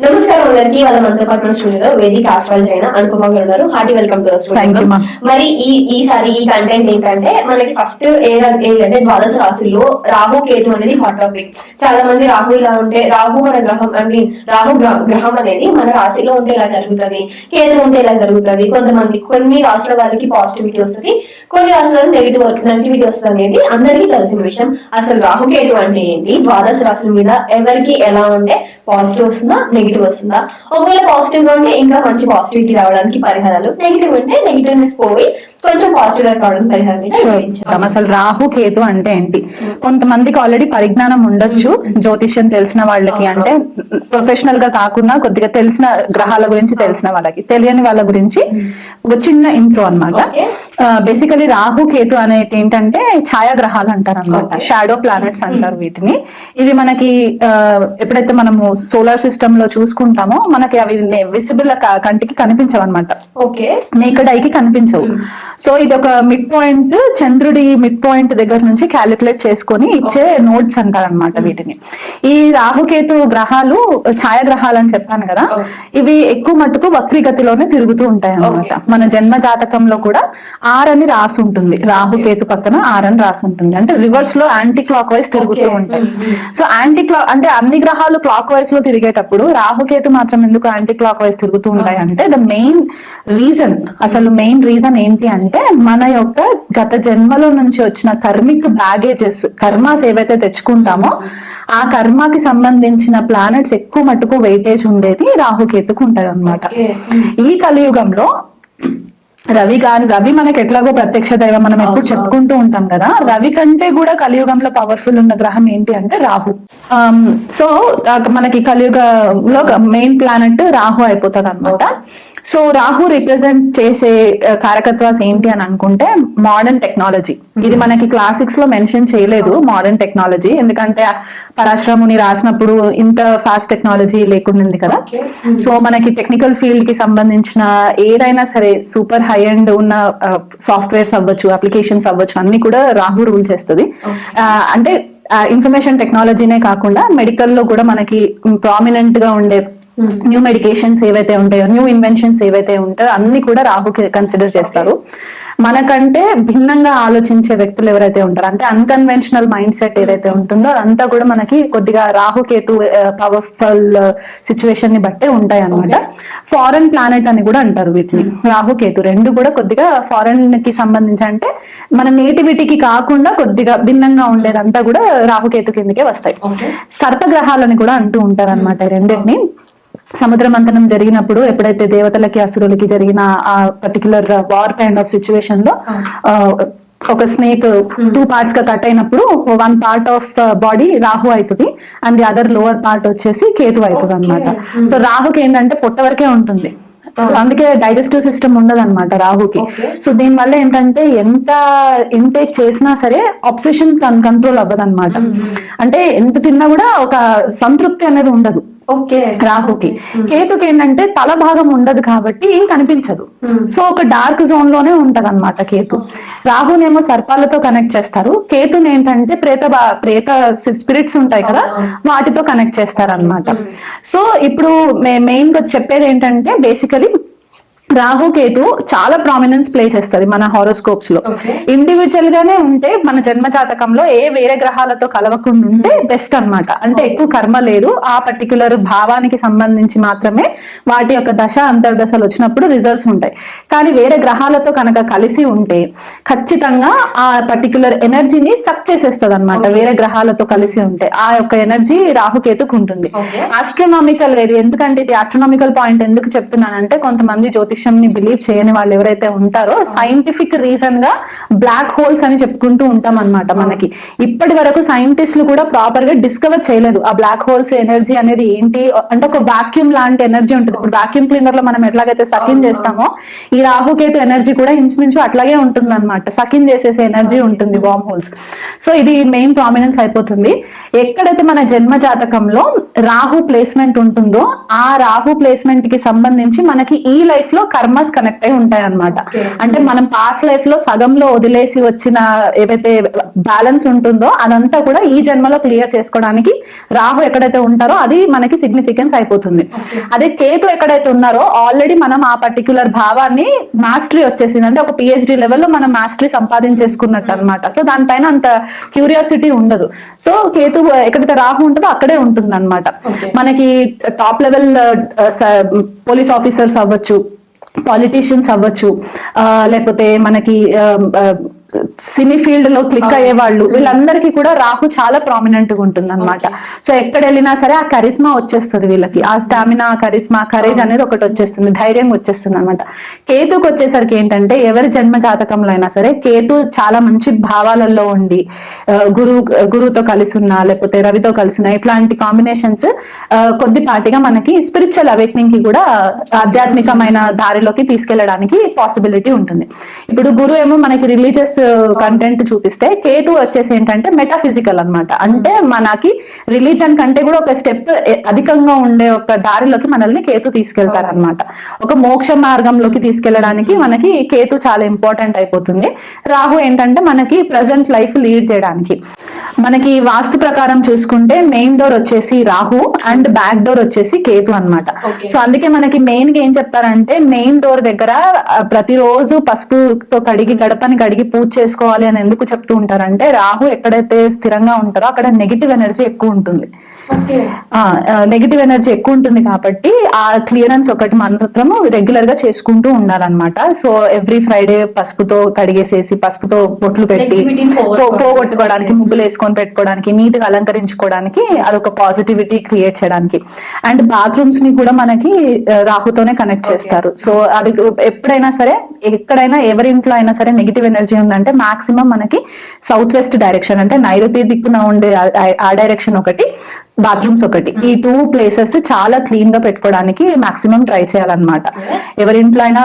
నమస్కారం అందరికి వాళ్ళ మనతో పాటు మన స్టూడియోలో వేదిక ఆస్ట్రాలజీ అయిన అనుపమ గారు ఉన్నారు. Hearty welcome to. మరి ఈ ఈసారి ఈ కంటెంట్ ఏంటంటే మనకి ఫస్ట్ ఏ అంటే ద్వాదశ రాశుల్లో రాహు కేతు అనేది హాట్ టాపిక్ చాలా మంది రాహు ఇలా ఉంటే రాహు మన గ్రహం ఐ మీన్ రాహు గ్ర- గ్రహం అనేది మన రాశిలో ఉంటే ఇలా జరుగుతుంది. కేతు ఉంటే ఇలా జరుగుతుంది. కొంతమంది కొన్ని రాశుల వాళ్ళకి పాజిటివిటీ వస్తుంది. కొన్ని రాశుల నెగిటివ్ నెగిటివిటీ వస్తుంది అనేది అందరికీ తెలిసిన విషయం. అసలు రాహు కేతు అంటే ఏంటి? ద్వాదశ రాశుల మీద ఎవరికి ఎలా ఉంటే పాజిటివ్ వస్తుందా నెగిటివ్ వస్తుందా? ఒకవేళ పాజిటివ్గా ఉంటే ఇంకా మంచి పాజిటివిటీ రావడానికి పరిహారాలు. నెగిటివ్ ఉంటే నెగిటివ్నెస్ పోయి కొంచెం పాజిటివ్గా. అసలు రాహు కేతు అంటే ఏంటి? కొంతమందికి ఆల్రెడీ పరిజ్ఞానం ఉండొచ్చు జ్యోతిష్యం తెలిసిన వాళ్ళకి అంటే ప్రొఫెషనల్గా కాకుండా కొద్దిగా తెలిసిన గ్రహాల గురించి తెలిసిన వాళ్ళకి తెలియని వాళ్ళ గురించి ఒక చిన్న ఇంట్రో అనమాట. బేసికలీ రాహు కేతు అనేది ఏంటంటే ఛాయాగ్రహాలు అంటారు అనమాట. షాడో ప్లానెట్స్ అంటారు వీటిని. ఇవి మనకి ఎప్పుడైతే మనము సోలార్ సిస్టమ్లో చూసుకుంటామో మనకి అవి విసిబుల్ కంటికి కనిపించవు అనమాట ఓకే నేకడ్ ఐకి కనిపించవు సో ఇది ఒక మిడ్ పాయింట్ చంద్రుడి మిడ్ పాయింట్ దగ్గర నుంచి క్యాలిక్యులేట్ చేసుకొని ఇచ్చే నోట్స్ అంటారు అనమాట వీటిని. ఈ రాహుకేతు గ్రహాలు ఛాయాగ్రహాలు అని చెప్పాను కదా. ఇవి ఎక్కువ మట్టుకు వక్రీగతిలోనే తిరుగుతూ ఉంటాయి అన్నమాట మన జన్మ జాతకంలో కూడా ఆర్ అని రాసి ఉంటుంది. రాహుకేతు పక్కన ఆర్ అని రాసి ఉంటుంది. అంటే రివర్స్లో యాంటీ క్లాక్ వైజ్ తిరుగుతూ. ఉంటాయి. సో యాంటీ క్లాక్ అంటే అన్ని గ్రహాలు క్లాక్ వైజ్లో తిరిగేటప్పుడు రాహుకేతు మాత్రం ఎందుకు యాంటీ క్లాక్ వైజ్ తిరుగుతూ ఉంటాయి అంటే ద మెయిన్ రీజన్ అసలు మెయిన్ రీజన్ ఏంటి అంటే మన యొక్క గత జన్మలో నుంచి వచ్చిన కర్మిక్ బ్యాగేజెస్ కర్మాస్ ఏవైతే తెచ్చుకుంటామో ఆ కర్మకి సంబంధించిన ప్లానెట్స్ ఎక్కువ మటుకు వెయిటేజ్ ఉండేది రాహుకేతుకు ఉంటది అనమాట. ఈ కలియుగంలో రవి గాని రవి మనకి ఎట్లాగో ప్రత్యక్ష దైవం మనం ఎప్పుడు. చెప్పుకుంటూ ఉంటాం కదా రవి కంటే కూడా కలియుగంలో పవర్ఫుల్ ఉన్న గ్రహం ఏంటి అంటే రాహు సో మనకి కలియుగంలో మెయిన్ ప్లానెట్ రాహు అయిపోతుంది అనమాట సో రాహు రిప్రజెంట్ చేసే కారకత్వాస్ ఏంటి అని అనుకుంటే మోడర్న్ టెక్నాలజీ ఇది మనకి క్లాసిక్స్లో మెన్షన్ చేయలేదు మోడర్న్ టెక్నాలజీ ఎందుకంటే పరాశ్రముని రాసినప్పుడు ఇంత ఫాస్ట్ టెక్నాలజీ లేకుండా కదా. సో మనకి టెక్నికల్ ఫీల్డ్కి సంబంధించిన ఏదైనా సరే సూపర్ హై అండ్ ఉన్న సాఫ్ట్వేర్స్ అవ్వచ్చు అప్లికేషన్స్ అవ్వచ్చు అన్ని కూడా రాహు రూల్ చేస్తుంది. అంటే ఇన్ఫర్మేషన్ టెక్నాలజీనే కాకుండా మెడికల్లో కూడా మనకి ప్రామినెంట్గా ఉండే న్యూ మెడికేషన్స్ ఏవైతే ఉంటాయో న్యూ ఇన్వెన్షన్స్ ఏవైతే ఉంటాయో అన్ని కూడా రాహు కన్సిడర్ చేస్తారు. మనకంటే భిన్నంగా ఆలోచించే వ్యక్తులు ఎవరైతే ఉంటారో అంటే అన్కన్వెన్షనల్ మైండ్ సెట్ ఏదైతే ఉంటుందో అదంతా కూడా మనకి కొద్దిగా రాహుకేతు పవర్ఫుల్ సిచ్యువేషన్ని బట్టే ఉంటాయి అనమాట ఫారెన్ ప్లానెట్ అని కూడా అంటారు వీటిని. రాహుకేతు రెండు కూడా కొద్దిగా ఫారెన్కి సంబంధించి అంటే మన నేటివిటీకి కాకుండా కొద్దిగా భిన్నంగా ఉండేదంతా కూడా రాహుకేతు కిందకే వస్తాయి. సర్పగ్రహాలని కూడా అంటూ ఉంటారు అనమాట రెండింటిని. సముద్ర మంథనం జరిగినప్పుడు ఎప్పుడైతే దేవతలకి అసురులకి జరిగిన ఆ పర్టికులర్ వార్ కైండ్ ఆఫ్ సిచ్యువేషన్లో ఒక స్నేక్ టూ పార్ట్స్గా కట్ అయినప్పుడు one part of body Rahu అవుతుంది and the other lower part వచ్చేసి కేతు అవుతుంది అనమాట సో రాహుకి ఏంటంటే పొట్ట వరకే ఉంటుంది. అందుకే డైజెస్టివ్ సిస్టమ్ ఉండదు అనమాట రాహుకి. సో దీని వల్ల ఏంటంటే ఎంత ఇంటేక్ చేసినా సరే ఆప్సిషన్ కంట్రోల్ అవ్వదు అనమాట అంటే ఎంత తిన్నా కూడా ఒక సంతృప్తి అనేది ఉండదు. రాహుకి. కేతుకి ఏంటంటే తల భాగం ఉండదు కాబట్టి ఏం కనిపించదు. సో ఒక డార్క్ జోన్లోనే ఉంటది అనమాట కేతు రాహునేమో సర్పాలతో కనెక్ట్ చేస్తారు. కేతుని ఏంటంటే ప్రేత ప్రేత స్పిరిట్స్ ఉంటాయి కదా వాటితో కనెక్ట్ చేస్తారు అనమాట సో ఇప్పుడు మెయిన్గా చెప్పేది ఏంటంటే బేసికలీ రాహు కేతు చాలా ప్రామినెన్స్ ప్లే చేస్తుంది మన హారోస్కోప్స్లో. ఇండివిజువల్ గానే ఉంటే మన జన్మ జాతకంలో ఏ వేరే గ్రహాలతో కలవకుండా ఉంటే బెస్ట్ అన్నమాట. అంటే ఎక్కువ కర్మ లేదు. ఆ పర్టికులర్ భావానికి సంబంధించి మాత్రమే వాటి యొక్క దశ అంతర్దశలు వచ్చినప్పుడు రిజల్ట్స్ ఉంటాయి. కానీ వేరే గ్రహాలతో కనుక కలిసి ఉంటే ఖచ్చితంగా ఆ పర్టికులర్ ఎనర్జీని సక్ చేసేస్తుంది అనమాట వేరే గ్రహాలతో కలిసి ఉంటే ఆ యొక్క ఎనర్జీ రాహుకేతుకు ఉంటుంది. ఆస్ట్రోనామికల్ ఇది ఎందుకంటే ఇది ఆస్ట్రోనామికల్ పాయింట్ ఎందుకు చెప్తున్నానంటే కొంతమంది జ్యోతిష్ విషయం ని బిలీవ్ చేయని వాళ్ళు ఎవరైతే ఉంటారో సైంటిఫిక్ రీజన్గా బ్లాక్ హోల్స్ అని చెప్పుకుంటూ ఉంటాం అన్నమాట మనకి. ఇప్పటి వరకు సైంటిస్టులు కూడా ప్రాపర్గా డిస్కవర్ చేయలేదు ఆ బ్లాక్ హోల్స్ ఎనర్జీ అనేది ఏంటి? అంటే ఒక వాక్యూమ్ లాంటి ఎనర్జీ ఉంటుంది. ఇప్పుడు వాక్యూమ్ క్లీనర్లో మనం ఎట్లాగైతే సకిన్ చేస్తామో ఈ రాహుకేతు ఎనర్జీ కూడా ఇంచుమించు అట్లాగే ఉంటుంది అనమాట సకిన్ చేసేసే ఎనర్జీ ఉంటుంది బాంబ్ హోల్స్ సో ఇది మెయిన్ ప్రామినెన్స్ అయిపోతుంది. ఎక్కడైతే మన జన్మ జాతకంలో రాహు ప్లేస్మెంట్ ఉంటుందో ఆ రాహు ప్లేస్మెంట్కి సంబంధించి మనకి ఈ లైఫ్లో కర్మస్ కనెక్ట్ అయి ఉంటాయి అనమాట. అంటే మనం పాస్ట్ లైఫ్లో సగంలో వదిలేసి వచ్చిన ఏవైతే బ్యాలెన్స్ ఉంటుందో అదంతా కూడా ఈ జన్మలో క్లియర్ చేసుకోవడానికి రాహు ఎక్కడైతే ఉంటారో అది మనకి సిగ్నిఫికెన్స్ అయిపోతుంది. అదే కేతు ఎక్కడైతే ఉన్నారో ఆల్రెడీ మనం ఆ పర్టికులర్ భావాన్ని మాస్టరీ వచ్చేసింది. అంటే ఒక పిహెచ్డి లెవెల్లో మనం మాస్టరీ సంపాదించేసుకున్నట్టు అనమాట సో దానిపైన అంత క్యూరియాసిటీ ఉండదు. సో కేతు ఎక్కడైతే రాహు ఉంటుందో అక్కడే ఉంటుంది అనమాట. మనకి టాప్ లెవెల్ పోలీస్ ఆఫీసర్స్ అవ్వచ్చు పాలిటీషియన్స్ అవ్వచ్చు. ఆ, లేకపోతే మనకి సినీ ఫీల్డ్లో క్లిక్ అయ్యే వాళ్ళు వీళ్ళందరికీ కూడా రాహు చాలా ప్రామినెంట్గా ఉంటుంది అనమాట సో ఎక్కడ వెళ్ళినా సరే ఆ కరిస్మా వచ్చేస్తుంది వీళ్ళకి. ఆ స్టామినా కరిస్మా కరేజ్ అనేది ఒకటి వచ్చేస్తుంది ధైర్యం వచ్చేస్తుంది అనమాట కేతుకు వచ్చేసరికి ఏంటంటే ఎవరి జన్మ జాతకంలో అయినా సరే కేతు చాలా మంచి భావాలలో ఉండి గురు గురువుతో కలిసి ఉన్నా లేకపోతే రవితో కలిసి ఉన్నా ఇట్లాంటి కాంబినేషన్స్ కొద్దిపాటిగా మనకి స్పిరిచువల్ అవేక్నింగ్కి కూడా ఆధ్యాత్మికమైన దారిలోకి తీసుకెళ్ళడానికి పాసిబిలిటీ ఉంటుంది. ఇప్పుడు గురు ఏమో మనకి రిలీజియస్ కంటెంట్ చూపిస్తే కేతు వచ్చేసి ఏంటంటే మెటాఫిజికల్ అన్నమాట. అంటే మనకి రిలీజన్ కంటే కూడా ఒక స్టెప్ అధికంగా ఉండే ఒక దారిలోకి మనల్ని కేతు తీసుకెళ్తారు అనమాట ఒక మోక్ష మార్గంలోకి తీసుకెళ్ళడానికి మనకి కేతు చాలా ఇంపార్టెంట్ అయిపోతుంది. రాహు ఏంటంటే మనకి ప్రజెంట్ లైఫ్ లీడ్ చేయడానికి. మనకి వాస్తు ప్రకారం చూసుకుంటే మెయిన్ డోర్ వచ్చేసి రాహు అండ్ బ్యాక్ డోర్ వచ్చేసి కేతు అన్నమాట Okay. సో అందుకే మనకి మెయిన్గా ఏం చెప్తారంటే మెయిన్ డోర్ దగ్గర ప్రతిరోజు పసుపుతో కడిగి గడపని కడిగి పూజ చేసుకోవాలి అని ఎందుకు చెప్తూ ఉంటారంటే రాహు ఎక్కడైతే స్థిరంగా ఉంటారో అక్కడ నెగిటివ్ ఎనర్జీ ఎక్కువ ఉంటుంది నెగిటివ్ ఎనర్జీ ఎక్కువ ఉంటుంది కాబట్టి ఆ క్లియరెన్స్ ఒకటి మాత్రము రెగ్యులర్గా చేసుకుంటూ ఉండాలన్నమాట. సో ఎవ్రీ ఫ్రైడే పసుపుతో కడిగేసేసి పసుపుతో బొట్లు పెట్టి పోగొట్టుకోవడానికి. ముగ్గులు వేసుకొని పెట్టుకోవడానికి నీట్గా అలంకరించుకోవడానికి అదొక పాజిటివిటీ క్రియేట్ చేయడానికి. అండ్ బాత్రూమ్స్ని కూడా మనకి రాహుతోనే కనెక్ట్ చేస్తారు. సో అది ఎప్పుడైనా సరే ఎక్కడైనా ఎవరి ఇంట్లో అయినా సరే నెగిటివ్ ఎనర్జీ ఉందంటే మాక్సిమం మనకి సౌత్ వెస్ట్ డైరెక్షన్ అంటే నైరుతి దిక్కున ఉండే ఆ- డైరెక్షన్ ఒకటి బాత్రూమ్స్ ఒకటి. ఈ టూ ప్లేసెస్ చాలా క్లీన్గా పెట్టుకోవడానికి మాక్సిమం ట్రై చేయాలన్నమాట. ఎవరింట్లో అయినా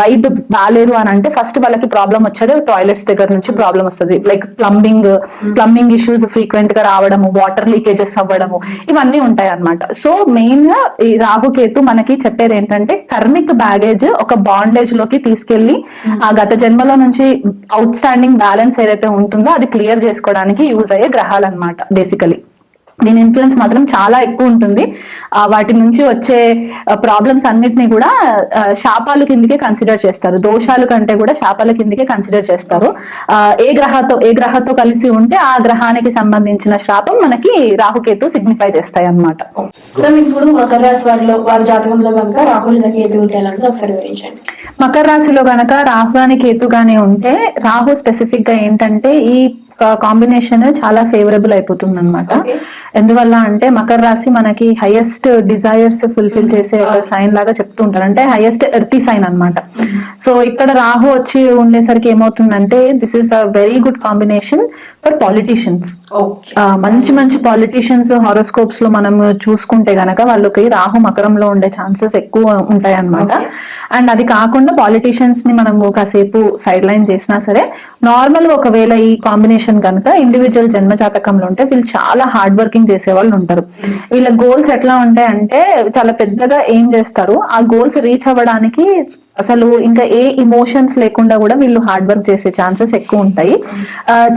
వైబ్ బాగాలేదు అని అంటే ఫస్ట్ వాళ్ళకి ప్రాబ్లం వచ్చేది టాయిలెట్స్ దగ్గర నుంచి ప్రాబ్లం వస్తుంది. లైక్ ప్లంబింగ్ ప్లంబింగ్ ఇష్యూస్ ఫ్రీక్వెంట్గా రావడము వాటర్ లీకేజెస్ అవ్వడము ఇవన్నీ ఉంటాయి అన్నమాట సో మెయిన్గా ఈ రాహుకేతు మనకి చెప్పేది ఏంటంటే కర్మిక్ బ్యాగేజ్ ఒక బాండేజ్ లోకి తీసుకెళ్ళి ఆ గత జన్మలో నుంచి అవుట్ స్టాండింగ్ బ్యాలెన్స్ ఏదైతే ఉంటుందో అది క్లియర్ చేసుకోవడానికి యూజ్ అయ్యే గ్రహాలు అనమాట బేసికలీ దీని ఇన్ఫ్లుయెన్స్ మాత్రం చాలా ఎక్కువ ఉంటుంది. వాటి నుంచి వచ్చే ప్రాబ్లమ్స్ అన్నిటిని కూడా శాపాలు కిందకే కన్సిడర్ చేస్తారు. దోషాలు కంటే కూడా శాపాల కిందకే కన్సిడర్ చేస్తారు. ఆ, ఏ గ్రహతో ఏ గ్రహతో కలిసి ఉంటే ఆ గ్రహానికి సంబంధించిన శాపం మనకి రాహుకేతు సిగ్నిఫై చేస్తాయి అన్నమాట. మ్యామ్ ఇప్పుడు మకర రాశి వారిలో వారి జాతకంలో కనుక రాహుల్ ఏది ఉంటే ఒకసారి వివరించండి. మకర రాశిలో గనక రాహు గాని కేతు గాని ఉంటే రాహు స్పెసిఫిక్గా ఏంటంటే ఈ కాంబినేషన్ చాలా ఫేవరబుల్ అయిపోతుంది అనమాట. ఎందువల్ల అంటే మకర రాశి మనకి హైయెస్ట్ డిజైర్స్ ఫుల్ఫిల్ చేసే ఒక సైన్ లాగా చెప్తూ ఉంటారు. అంటే హైయెస్ట్ ఎర్తీ సైన్ అన్నమాట. సో ఇక్కడ రాహు వచ్చి ఉండేసరికి ఏమవుతుందంటే this is a very good combination for politicians మంచి మంచి పాలిటీషియన్స్ హారోస్కోప్స్లో మనం చూసుకుంటే గనక వాళ్ళకి రాహు మకరంలో ఉండే ఛాన్సెస్ ఎక్కువ ఉంటాయి అన్నమాట అండ్ అది కాకుండా పాలిటీషియన్స్ని మనం కాసేపు సైడ్ లైన్ చేసినా సరే నార్మల్ ఒకవేళ ఈ కాంబినేషన్ కనుక ఇండివిజువల్ జన్మజాతకంలో ఉంటే వీళ్ళు చాలా హార్డ్ వర్కింగ్ చేసే వాళ్ళు ఉంటారు. వీళ్ళ గోల్స్ ఎట్లా ఉంటాయి అంటే చాలా పెద్దగా ఏం చేస్తారు ఆ గోల్స్ రీచ్ అవ్వడానికి అసలు ఇంకా ఏ ఇమోషన్స్ లేకుండా కూడా వీళ్ళు హార్డ్ వర్క్ చేసే ఛాన్సెస్ ఎక్కువ ఉంటాయి.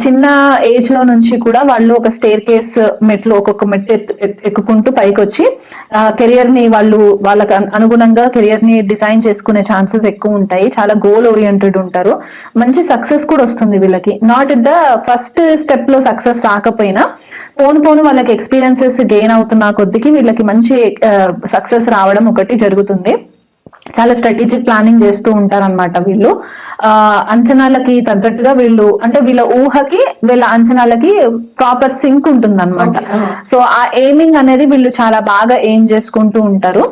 చిన్న ఏజ్లో నుంచి కూడా వాళ్ళు ఒక స్టేర్ కేస్ మెట్లు ఒక్కొక్క మెట్టు ఎత్తు- ఎక్కుకుంటూ పైకి వచ్చి కెరియర్ని వాళ్ళు వాళ్ళకి అనుగుణంగా కెరియర్ని డిజైన్ చేసుకునే ఛాన్సెస్ ఎక్కువ ఉంటాయి. చాలా గోల్ ఓరియంటెడ్ ఉంటారు. మంచి సక్సెస్ కూడా వస్తుంది వీళ్ళకి. నాట్ ఇట్ ద ఫస్ట్ స్టెప్లో సక్సెస్ రాకపోయినా పోను పోను వాళ్ళకి ఎక్స్పీరియన్సెస్ గెయిన్ అవుతున్న కొద్దికి వీళ్ళకి మంచి సక్సెస్ రావడం ఒకటి జరుగుతుంది. చాలా స్ట్రాటజిక్ ప్లానింగ్ చేస్తూ ఉంటారన్నమాట వీళ్ళు. ఆ అంచనాలకి తగ్గట్టుగా వీళ్ళు అంటే వీళ్ళ ఊహకి వీళ్ళ అంచనాలకి ప్రాపర్ సింక్ ఉంటుంది అనమాట సో ఆ ఎయిమింగ్ అనేది వీళ్ళు చాలా బాగా ఎయిమ్ చేసుకుంటూ ఉంటారు.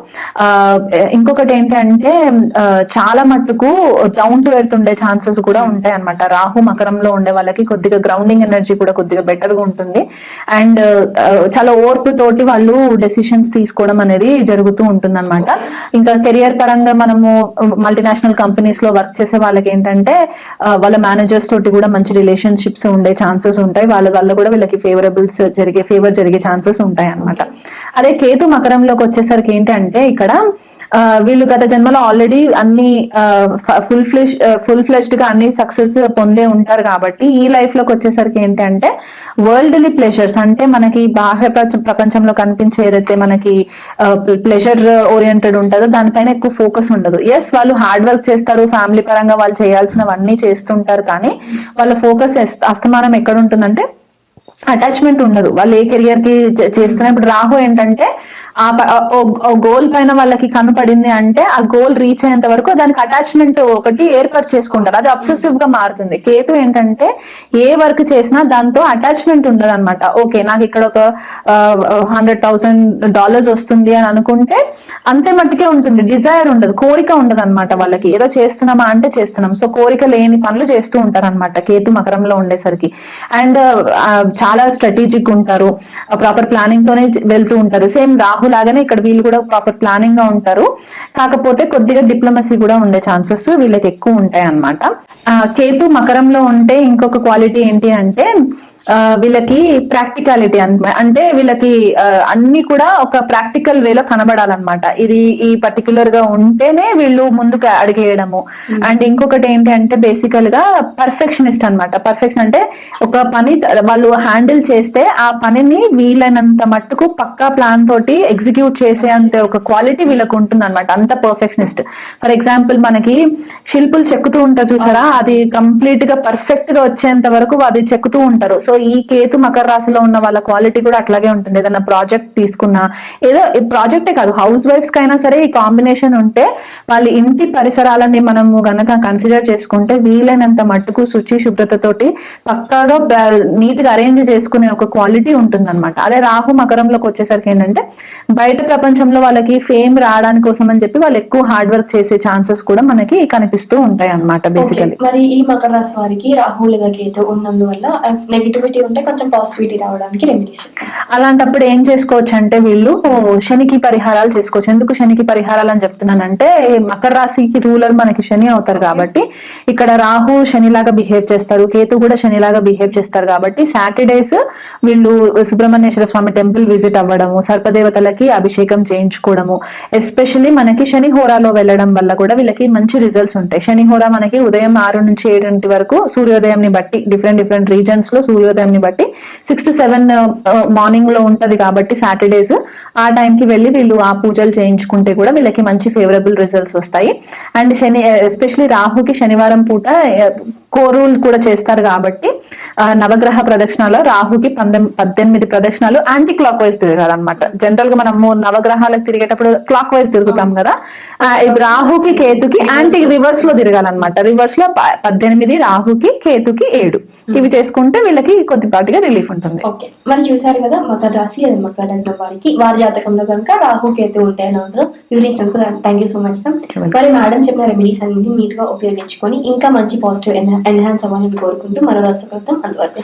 ఆ ఇంకొకటి ఏంటంటే చాలా మట్టుకు డౌన్ టు ఎర్త్ ఉండే ఛాన్సెస్ కూడా ఉంటాయి అనమాట రాహు మకరంలో ఉండే వాళ్ళకి కొద్దిగా గ్రౌండింగ్ ఎనర్జీ కూడా కొద్దిగా బెటర్గా ఉంటుంది. అండ్ చాలా ఓర్పు తోటి వాళ్ళు డెసిషన్స్ తీసుకోవడం అనేది జరుగుతూ ఉంటుంది అనమాట ఇంకా కెరియర్ పరంగా మనము మల్టీనేషనల్ కంపెనీస్లో వర్క్ చేసే వాళ్ళకి ఏంటంటే వాళ్ళ మేనేజర్స్ తోటి కూడా మంచి రిలేషన్షిప్స్ ఉండే ఛాన్సెస్ ఉంటాయి. వాళ్ళ వల్ల కూడా వీళ్ళకి ఫేవరబుల్స్ జరిగే ఫేవర్ జరిగే ఛాన్సెస్ ఉంటాయి అన్నమాట అదే కేతు మకరంలోకి వచ్చేసరికి ఏంటంటే ఇక్కడ వీళ్ళు గత జన్మలో ఆల్రెడీ అన్ని ఫుల్ ఫ్లెష్ ఫుల్ ఫ్లెష్డ్గా అన్ని సక్సెస్ పొందే ఉంటారు కాబట్టి ఈ లైఫ్లోకి వచ్చేసరికి ఏంటంటే వరల్డ్లీ ప్లెజర్స్ అంటే మనకి బాహ్య ప్రపంచంలో కనిపించే ఏదైతే మనకి ప్లెజర్ ఓరియంటెడ్ ఉంటుందో దానిపైన ఎక్కువ ఫోకస్ ఉండదు. ఎస్ వాళ్ళు హార్డ్ వర్క్ చేస్తారు ఫ్యామిలీ పరంగా వాళ్ళు చేయాల్సినవన్నీ చేస్తుంటారు కానీ వాళ్ళ ఫోకస్ అస్తమానం ఎక్కడ ఉంటుందంటే అటాచ్మెంట్ ఉండదు. వాళ్ళు ఏ కెరియర్కి చేస్తున్నా ఇప్పుడు రాహు ఏంటంటే ఆ గోల్ పైన వాళ్ళకి కనపడింది అంటే ఆ గోల్ రీచ్ అయ్యేంత వరకు దానికి అటాచ్మెంట్ ఒకటి ఏర్పాటు చేసుకుంటారు. అది అబ్సెసివ్గా మారుతుంది. కేతు ఏంటంటే ఏ వర్క్ చేసినా దాంతో అటాచ్మెంట్ ఉండదు అనమాట ఓకే నాకు ఇక్కడ ఒక హండ్రెడ్ థౌసండ్ డాలర్స్ వస్తుంది అని అనుకుంటే అంతే మట్టుకే ఉంటుంది. డిజైర్ ఉండదు. కోరిక ఉండదు అనమాట వాళ్ళకి. ఏదో చేస్తున్నామా అంటే చేస్తున్నాం. సో కోరిక లేని పనులు చేస్తూ ఉంటారు అనమాట కేతు మకరంలో ఉండేసరికి. అండ్ చాలా స్ట్రాటజిక్ ఉంటారు. ప్రాపర్ ప్లానింగ్ తోనే వెళ్తూ ఉంటారు. సేమ్ రాహు లాగానే ఇక్కడ వీళ్ళు కూడా ప్రాపర్ ప్లానింగ్గా ఉంటారు. కాకపోతే కొద్దిగా డిప్లొమసీ కూడా ఉండే ఛాన్సెస్ వీళ్ళకి ఎక్కువ ఉంటాయి అనమాట కేతు మకరంలో ఉంటే ఇంకొక క్వాలిటీ ఏంటి అంటే వీళ్ళకి ప్రాక్టికాలిటీ అంటే వీళ్ళకి అన్ని కూడా ఒక ప్రాక్టికల్ వేలో కనబడాలన్నమాట. ఇది ఈ పర్టికులర్గా ఉంటేనే వీళ్ళు ముందుకు అడిగేయడము. అండ్ ఇంకొకటి ఏంటి అంటే బేసికల్గా పర్ఫెక్షనిస్ట్ అన్నమాట. పర్ఫెక్షన్ అంటే ఒక పని వాళ్ళు హ్యాండిల్ చేస్తే ఆ పనిని వీలైనంత మట్టుకు పక్కా ప్లాన్ తోటి ఎగ్జిక్యూట్ చేసే అంత ఒక క్వాలిటీ వీళ్ళకు ఉంటుంది అనమాట అంత పర్ఫెక్షనిస్ట్ ఫర్ ఎగ్జాంపుల్ మనకి శిల్పులు చెక్కుతూ ఉంటారు చూసారా? అది కంప్లీట్గా పర్ఫెక్ట్గా వచ్చేంత వరకు అది చెక్కుతూ ఉంటారు. సో ఈ కేతు మకర రాశిలో ఉన్న వాళ్ళ క్వాలిటీ కూడా అట్లాగే ఉంటుంది ఏదైనా ప్రాజెక్ట్ తీసుకున్నా ఏదో ప్రాజెక్టే కాదు హౌస్ వైఫ్స్ కైనా సరే ఈ కాంబినేషన్ ఉంటే వాళ్ళ ఇంటి పరిసరాలని మనము గనక కన్సిడర్ చేసుకుంటే వీలైనంత మట్టుకు శుచి శుభ్రతతోటి పక్కాగా నీట్గా అరేంజ్ చేసుకునే ఒక క్వాలిటీ ఉంటుంది అనమాట అదే రాహు మకరంలోకి వచ్చేసరికి ఏంటంటే బయట ప్రపంచంలో వాళ్ళకి ఫేమ్ రావడానికి కోసం అని చెప్పి వాళ్ళు ఎక్కువ హార్డ్ వర్క్ చేసే ఛాన్సెస్ కూడా మనకి కనిపిస్తూ ఉంటాయి అన్నమాట బేసికలీ. మరి ఈ మకర రాశి వారికి రాహు లేదా కేతు ఉన్నందువల్ల నెగిటివిటీ ఉంటే కొంచెం పాజిటివిటీ రావడానికి రెమెడీస్ అలాంటప్పుడు ఏం చేసుకోవచ్చు అంటే వీళ్ళు శనికి పరిహారాలు చేసుకోవచ్చు. ఎందుకు శనికి పరిహారాలు అని చెప్తున్నానంటే మకర రాశికి రూలర్ మనకి శని అవుతారు కాబట్టి ఇక్కడ రాహు శనిలాగా బిహేవ్ చేస్తారు కేతు కూడా శనిలాగా బిహేవ్ చేస్తారు కాబట్టి సాటర్డేస్ వీళ్ళు సుబ్రహ్మణ్యేశ్వర స్వామి టెంపుల్ విజిట్ అవ్వడము సర్పదేవతలకి అభిషేకం చేయించుకోవడము ఎస్పెషల్లీ మనకి శని హోరాలో వెళ్ళడం వల్ల కూడా వీళ్ళకి మంచి రిజల్ట్స్ ఉంటాయి. శని హోరా మనకి ఉదయం ఆరు నుంచి ఏడింటి వరకు సూర్యోదయం ని బట్టి డిఫరెంట్ డిఫరెంట్ రీజన్స్లో సూర్యోదయం ని బట్టి సిక్స్ టు సెవెన్ మార్నింగ్లో ఉంటది కాబట్టి సాటర్డేస్ ఆ టైం కి వెళ్ళి వీళ్ళు ఆ పూజలు చేయించుకుంటే కూడా వీళ్ళకి మంచి ఫేవరబుల్ రిజల్ట్స్ వస్తాయి. అండ్ శని uh, ఎస్పెషలీ రాహుకి శనివారం పూట uh, కోరూల్ కూడా చేస్తారు కాబట్టి ఆ, నవగ్రహ ప్రదక్షిణలో రాహుకి పందెం పద్దెనిమిది ప్రదక్షిణాలు యాంటీ క్లాక్ వైజ్ తిరగాలన్నమాట. జనరల్గా మనము నవగ్రహాలకు తిరిగేటప్పుడు క్లాక్ వైజ్ తిరుగుతాం కదా రాహుకి కేతుకి యాంటీ రివర్స్లో తిరగాలన్నమాట. రివర్స్లో పద్దెనిమిది రాహుకి కేతుకి ఏడు. ఇవి చేసుకుంటే వీళ్ళకి కొద్దిపాటిగా రిలీఫ్ ఉంటుంది. మరి చూసారు కదా మకర రాశి లేదా మకర వారికి వారి జాతకంలో కనుక రాహు కేతు ఉంటాయని ఉండదు వివరించినందుకు థ్యాంక్ యూ సో మచ్ మరి మేడం చెప్పిన రెమెడీస్ అన్ని నీట్గా ఉపయోగించుకొని ఇంకా మంచి పాజిటివ్ ఎన్హాన్స్ అవ్వాలని కోరుకుంటూ మరో రాష్ట్ర ప్రభుత్వం అందువరకు